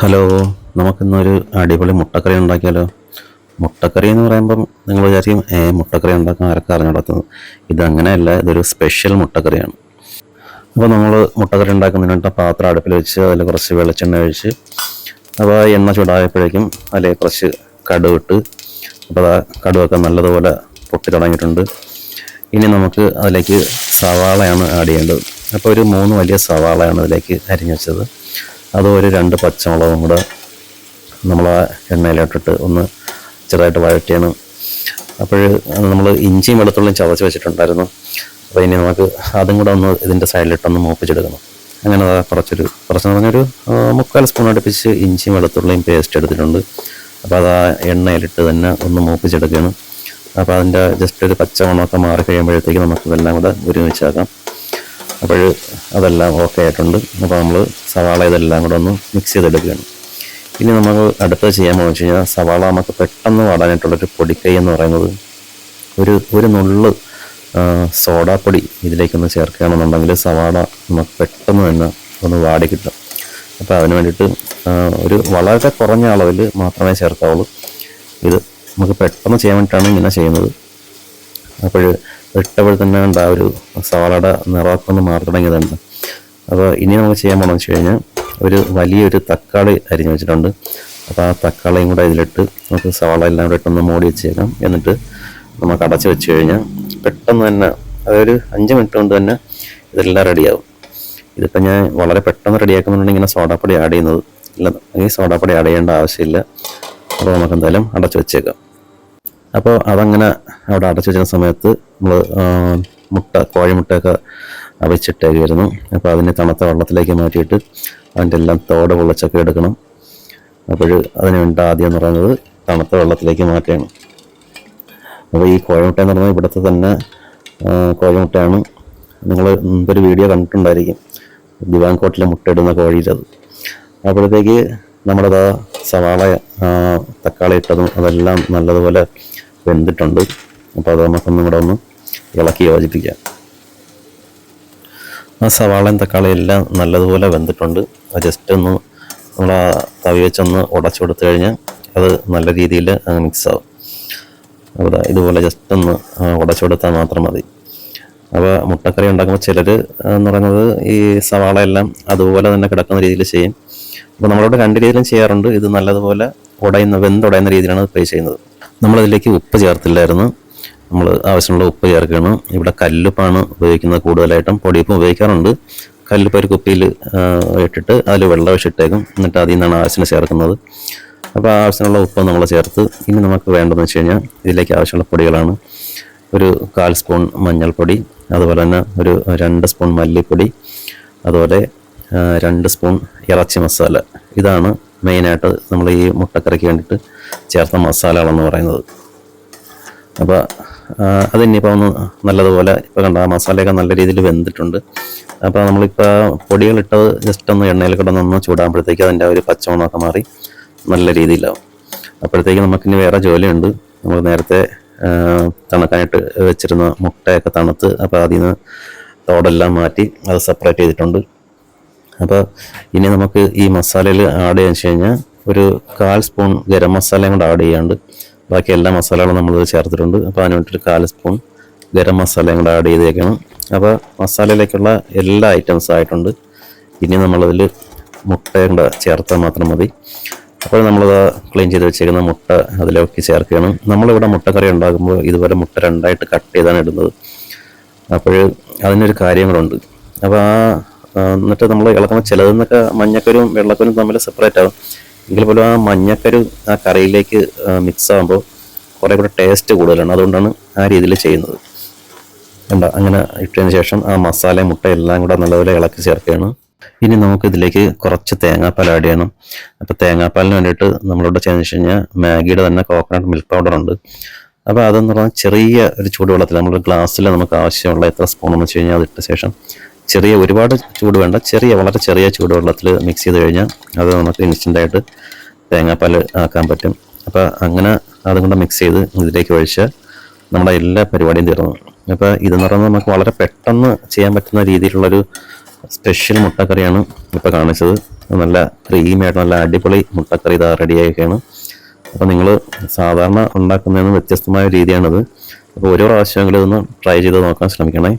Hello നമുക്കിന്നൊരു അടിപൊളി മുട്ടക്കറി ഉണ്ടാക്കിയാലോ? മുട്ടക്കറി എന്ന് പറയുമ്പം നിങ്ങൾ വിചാരിക്കും ഏ മുട്ടക്കറി ഉണ്ടാക്കാൻ ആരൊക്കെ അറിഞ്ഞിടത്തുന്നത് ഇതങ്ങനെയല്ല ഇതൊരു സ്പെഷ്യൽ മുട്ടക്കറിയാണ്. അപ്പോൾ നമ്മൾ മുട്ടക്കറി ഉണ്ടാക്കുന്നതിനായിട്ട് പാത്രം അടുപ്പിൽ വെച്ച് അതിൽ കുറച്ച് വെളിച്ചെണ്ണ ഒഴിച്ച് അപ്പോൾ എണ്ണ ചൂടായപ്പോഴേക്കും അതിൽ കുറച്ച് കടുവിട്ട് അപ്പോൾ ആ കടുവൊക്കെ നല്ലതുപോലെ പൊട്ടി തുടങ്ങിയിട്ടുണ്ട്. ഇനി നമുക്ക് അതിലേക്ക് സവാളയാണ് ആഡ് ചെയ്യേണ്ടത്. അപ്പോൾ ഒരു മൂന്ന് വലിയ സവാളയാണ് അതിലേക്ക് അരിഞ്ഞു വെച്ചത്. അത് ഒരു രണ്ട് പച്ചമുളകും കൂടെ നമ്മൾ ആ എണ്ണയിലോട്ടിട്ട് ഒന്ന് ചെറുതായിട്ട് വഴറ്റിയാണ്. അപ്പോൾ നമ്മൾ ഇഞ്ചിയും വെളുത്തുള്ളിയും ചതച്ച് വെച്ചിട്ടുണ്ടായിരുന്നു. അപ്പോൾ ഇനി നമുക്ക് അതും കൂടെ ഒന്ന് ഇതിന്റെ സൈഡിലിട്ടൊന്ന് മൂപ്പിച്ചെടുക്കണം. അങ്ങനെ കുറച്ചൊരു കുറച്ച് പറഞ്ഞൊരു മുക്കാൽ സ്പൂൺ അടുപ്പിച്ച് ഇഞ്ചിയും വെളുത്തുള്ളിയും പേസ്റ്റ് എടുത്തിട്ടുണ്ട്. അപ്പോൾ അത് ആ എണ്ണയിലിട്ട് തന്നെ ഒന്ന് മൂപ്പിച്ചെടുക്കുകയാണ്. അപ്പോൾ അതിന്റെ ജസ്റ്റ് ഒരു പച്ചമണമൊക്കെ മാറി കഴിയുമ്പോഴത്തേക്ക് നമുക്ക് ഇതെല്ലാം കൂടെ ഒരുമിച്ചാക്കാം അപ്പോൾ അതെല്ലാം ഓക്കെ ആയിട്ടുണ്ട്. അപ്പോൾ നമ്മൾ സവാള ഇതെല്ലാം കൂടെ ഒന്ന് മിക്സ് ചെയ്തെടുക്കുകയാണ്. ഇനി നമ്മൾ അടുത്തത് ചെയ്യാൻ പോകുന്നത് വെച്ച് കഴിഞ്ഞാൽ സവാള നമുക്ക് പെട്ടെന്ന് വാടാനായിട്ടുള്ളൊരു പൊടിക്കൈ എന്ന് പറയുന്നത് ഒരു ഒരു നുള്ള് സോഡാ സോഡാപ്പൊടി ഇതിലേക്കൊന്ന് ചേർക്കുകയാണെന്നുണ്ടെങ്കിൽ സവാള നമുക്ക് പെട്ടെന്ന് തന്നെ ഒന്ന് വാടി കിട്ടും. അപ്പോൾ അതിന് വേണ്ടിയിട്ട് ഒരു വളരെ കുറഞ്ഞ അളവിൽ മാത്രമേ ചേർക്കാവുള്ളൂ. ഇത് നമുക്ക് പെട്ടെന്ന് ചെയ്യാൻ വേണ്ടിയിട്ടാണ് ഇങ്ങനെ ചെയ്യുന്നത്. അപ്പോൾ ഇട്ടപ്പോൾ തന്നെ ഉണ്ട് ആ ഒരു സവാളയുടെ നിറമൊക്കെ ഒന്ന് മാറി തുടങ്ങിയതുണ്ട്. അപ്പോൾ ഇനി നമുക്ക് ചെയ്യാൻ പോകണമെന്ന് വെച്ച് കഴിഞ്ഞാൽ ഒരു വലിയൊരു തക്കാളി അരിഞ്ഞു വെച്ചിട്ടുണ്ട്. അപ്പോൾ ആ തക്കാളിയും കൂടെ ഇതിലിട്ട് നമുക്ക് സവാള എല്ലാം കൂടെ ഇട്ടൊന്ന് മൂടി വെച്ചേക്കാം. എന്നിട്ട് നമുക്ക് അടച്ച് വെച്ച് കഴിഞ്ഞാൽ പെട്ടെന്ന് തന്നെ അതൊരു അഞ്ച് മിനിറ്റ് കൊണ്ട് തന്നെ ഇതെല്ലാം റെഡിയാകും ഇതിപ്പോൾ ഞാൻ വളരെ പെട്ടെന്ന് റെഡിയാക്കുന്നുണ്ടെങ്കിൽ ഇങ്ങനെ സോഡാപ്പൊടി ആഡ് ചെയ്യുന്നത്. ഇല്ല ഈ സോഡാപ്പൊടി ആഡ് ചെയ്യേണ്ട ആവശ്യമില്ല. അപ്പോൾ നമുക്ക് എന്തായാലും അടച്ച് വെച്ചേക്കാം. അപ്പോൾ അതങ്ങനെ അവിടെ അടച്ചു വെച്ചിരുന്ന സമയത്ത് നമ്മൾ മുട്ട കോഴിമുട്ടയൊക്കെ അവച്ചിട്ടായിരുന്നു അപ്പോൾ അതിനെ തണുത്ത വെള്ളത്തിലേക്ക് മാറ്റിയിട്ട് അതിന്റെ എല്ലാം തോട് പൊളിച്ചൊക്കെ എടുക്കണം. അപ്പോൾ അതിന് വേണ്ട ആദ്യം എന്ന് പറയുന്നത് തണുത്ത വെള്ളത്തിലേക്ക് മാറ്റണം. അപ്പോൾ ഈ കോഴിമുട്ട എന്ന് പറഞ്ഞാൽ ഇവിടുത്തെ തന്നെ കോഴിമുട്ടയാണ്. നിങ്ങൾ മുമ്പൊരു വീഡിയോ കണ്ടിട്ടുണ്ടായിരിക്കും. ദിവാൻകോട്ടിലെ മുട്ടയിടുന്ന കോഴിയിലത് അപ്പോഴത്തേക്ക് നമ്മുടെ സവാള തക്കാളി ഇട്ടതും അതെല്ലാം നല്ലതുപോലെ വെന്തിട്ടുണ്ട്. അപ്പോൾ അത് നമുക്കൊന്നും കൂടെ ഒന്ന് ഇളക്കി യോജിപ്പിക്കാം. ആ സവാളയും തക്കാളിയും എല്ലാം നല്ലതുപോലെ വെന്തിട്ടുണ്ട്. ജസ്റ്റ് ഒന്ന് നമ്മൾ ആ തവി വെച്ചൊന്ന് ഉടച്ചു കൊടുത്തു കഴിഞ്ഞാൽ അത് നല്ല രീതിയിൽ മിക്സ് ആവും. അപ്പോൾ ഇതുപോലെ ജസ്റ്റ് ഒന്ന് ഉടച്ചു കൊടുത്താൽ മാത്രം മതി. അപ്പോൾ മുട്ടക്കറി ഉണ്ടാക്കുമ്പോൾ ചിലർ എന്ന് പറയുന്നത് ഈ സവാള എല്ലാം അതുപോലെ തന്നെ കിടക്കുന്ന രീതിയിൽ ചെയ്യും. അപ്പോൾ നമ്മളോട് രണ്ട് രീതിയിലും ചെയ്യാറുണ്ട്. ഇത് നല്ലതുപോലെ ഉടയുന്ന വെന്തുടയുന്ന രീതിയിലാണ് പേ ചെയ്യുന്നത്. നമ്മളതിലേക്ക് ഉപ്പ് ചേർത്തില്ലായിരുന്നു. നമ്മൾ ആവശ്യമുള്ള ഉപ്പ് ചേർക്കണം. ഇവിടെ കല്ലുപ്പാണ് ഉപയോഗിക്കുന്നത് കൂടുതലായിട്ടും പൊടിയപ്പം ഉപയോഗിക്കാറുണ്ട്. കല്ലുപ്പ് ഒരു കുപ്പിയിൽ ഇട്ടിട്ട് അതിൽ വെള്ളം ഒഴിച്ചിട്ടേക്കും എന്നിട്ട് അതിൽ നിന്നാണ് ആവശ്യത്തിന് ചേർക്കുന്നത്. അപ്പോൾ ആവശ്യമുള്ള ഉപ്പ് നമ്മൾ ചേർത്ത്. ഇനി നമുക്ക് വേണ്ടതെന്ന് വെച്ച് കഴിഞ്ഞാൽ ഇതിലേക്ക് ആവശ്യമുള്ള പൊടികളാണ്. ഒരു കാൽ സ്പൂൺ മഞ്ഞൾപ്പൊടി അതുപോലെ തന്നെ ഒരു രണ്ട് സ്പൂൺ മല്ലിപ്പൊടി അതുപോലെ രണ്ട് സ്പൂൺ ഇറച്ചി മസാല. ഇതാണ് മെയിനായിട്ട് നമ്മൾ ഈ മുട്ടക്കറിക്ക് വേണ്ടിയിട്ട് ചേർത്ത മസാലകളെന്ന് പറയുന്നത്. അപ്പോൾ അതിനിപ്പോൾ ഒന്ന് നല്ലതുപോലെ ഇപ്പോൾ കണ്ട മസാലയൊക്കെ നല്ല രീതിയിൽ വെന്തിട്ടുണ്ട്. അപ്പോൾ നമ്മളിപ്പോൾ പൊടികളിട്ടത് ജസ്റ്റ് ഒന്ന് എണ്ണയിൽ കിടന്നൊന്ന് ചൂടാകുമ്പോഴത്തേക്ക് അതിന്റെ ഒരു പച്ചമണമൊക്കെ മാറി നല്ല രീതിയിലാവും. അപ്പോഴത്തേക്ക് നമുക്കിനി വേറെ ജോലിയുണ്ട്. നമ്മൾ നേരത്തെ തണുക്കാനായിട്ട് വെച്ചിരുന്ന മുട്ടയൊക്കെ തണുത്ത് അപ്പോൾ അതിൽ നിന്ന് തോടെല്ലാം മാറ്റി അത് സെപ്പറേറ്റ് ചെയ്തിട്ടുണ്ട്. അപ്പോൾ ഇനി നമുക്ക് ഈ മസാലയിൽ ആഡ് ചെയ്യാന്ന് വെച്ച് കഴിഞ്ഞാൽ ഒരു കാൽ സ്പൂൺ ഗരം മസാലയും കൂടെ ആഡ് ചെയ്യാണ്ട് ബാക്കി എല്ലാ മസാലകളും നമ്മൾ ചേർത്തിട്ടുണ്ട്. അപ്പോൾ അതിന് വേണ്ടിയിട്ട് കാൽ സ്പൂൺ ഗരം മസാലയും കൂടെ ആഡ് ചെയ്തേക്കണം. അപ്പോൾ മസാലയിലേക്കുള്ള എല്ലാ ഐറ്റംസ് ആയിട്ടുണ്ട്. ഇനി നമ്മളതിൽ മുട്ടയും കൂടെ ചേർത്താൽ മാത്രം മതി. അപ്പോൾ നമ്മളത് ക്ലീൻ ചെയ്ത് വെച്ചേക്കുന്ന മുട്ട അതിലേക്ക് ചേർക്കുകയാണ്. നമ്മളിവിടെ മുട്ടക്കറി ഉണ്ടാക്കുമ്പോൾ ഇതുപോലെ മുട്ട രണ്ടായിട്ട് കട്ട് ചെയ്താണ് ഇടുന്നത്. അപ്പോൾ അതിനൊരു കാര്യങ്ങളുണ്ട്. അപ്പോൾ ആ എന്നിട്ട് നമ്മൾ ഇളക്കുമ്പോൾ ചിലതെന്നൊക്കെ മഞ്ഞക്കരും വെള്ളക്കരും തമ്മിൽ സെപ്പറേറ്റ് ആവും. എങ്കിൽ പോലും ആ മഞ്ഞക്കരു ആ കറിയിലേക്ക് മിക്സ് ആകുമ്പോൾ കുറേ കൂടെ ടേസ്റ്റ് കൂടുതലാണ്. അതുകൊണ്ടാണ് ആ രീതിയിൽ ചെയ്യുന്നത്. കണ്ട? അങ്ങനെ ഇട്ടതിന് ശേഷം ആ മസാല മുട്ട എല്ലാം കൂടെ നല്ലപോലെ ഇളക്കി ചേർക്കുകയാണ്. ഇനി നമുക്ക് ഇതിലേക്ക് കുറച്ച് തേങ്ങാപ്പാൽ ആഡ് ചെയ്യണം. അപ്പോൾ തേങ്ങാപ്പാലിന് വേണ്ടിയിട്ട് നമ്മളിവിടെ ചെയ്യുന്ന വെച്ച് കഴിഞ്ഞാൽ മാഗിയുടെ തന്നെ കോക്കനട്ട് മിൽക്ക് പൗഡർ ഉണ്ട്. അപ്പോൾ അതെന്ന് പറഞ്ഞാൽ ചെറിയ ഒരു ചൂടുവെള്ളത്തിൽ നമ്മൾ ഗ്ലാസ്സിൽ നമുക്ക് ആവശ്യമുള്ള എത്ര സ്പൂൺ എന്ന് വെച്ച് കഴിഞ്ഞാൽ അതിട്ട ശേഷം ചെറിയ ഒരുപാട് ചൂട് വേണ്ട ചെറിയ വളരെ ചെറിയ ചൂടുവെള്ളത്തിൽ മിക്സ് ചെയ്ത് കഴിഞ്ഞാൽ അത് നമുക്ക് ഇൻസ്റ്റന്റായിട്ട് തേങ്ങാപ്പാൽ ആക്കാൻ പറ്റും. അപ്പോൾ അങ്ങനെ അതും കൂടെ മിക്സ് ചെയ്ത് ഇതിലേക്ക് ഒഴിച്ച് നമ്മുടെ എല്ലാ പരിപാടിയും തീർന്നു. അപ്പോൾ ഇതെന്ന് പറയുന്നത് നമുക്ക് വളരെ പെട്ടെന്ന് ചെയ്യാൻ പറ്റുന്ന രീതിയിലുള്ളൊരു സ്പെഷ്യൽ മുട്ടക്കറിയാണ് ഇപ്പോൾ കാണിച്ചത്. നല്ല ക്രീമിയായിട്ട് നല്ല അടിപൊളി മുട്ടക്കറി ഇതാ റെഡിയായിക്കാണ് അപ്പോൾ നിങ്ങൾ സാധാരണ ഉണ്ടാക്കുന്നതിന് വ്യത്യസ്തമായ രീതിയാണിത്. അപ്പോൾ ഓരോ പ്രാവശ്യമെങ്കിലും ഇതൊന്ന് ട്രൈ ചെയ്ത് നോക്കാൻ ശ്രമിക്കണേ.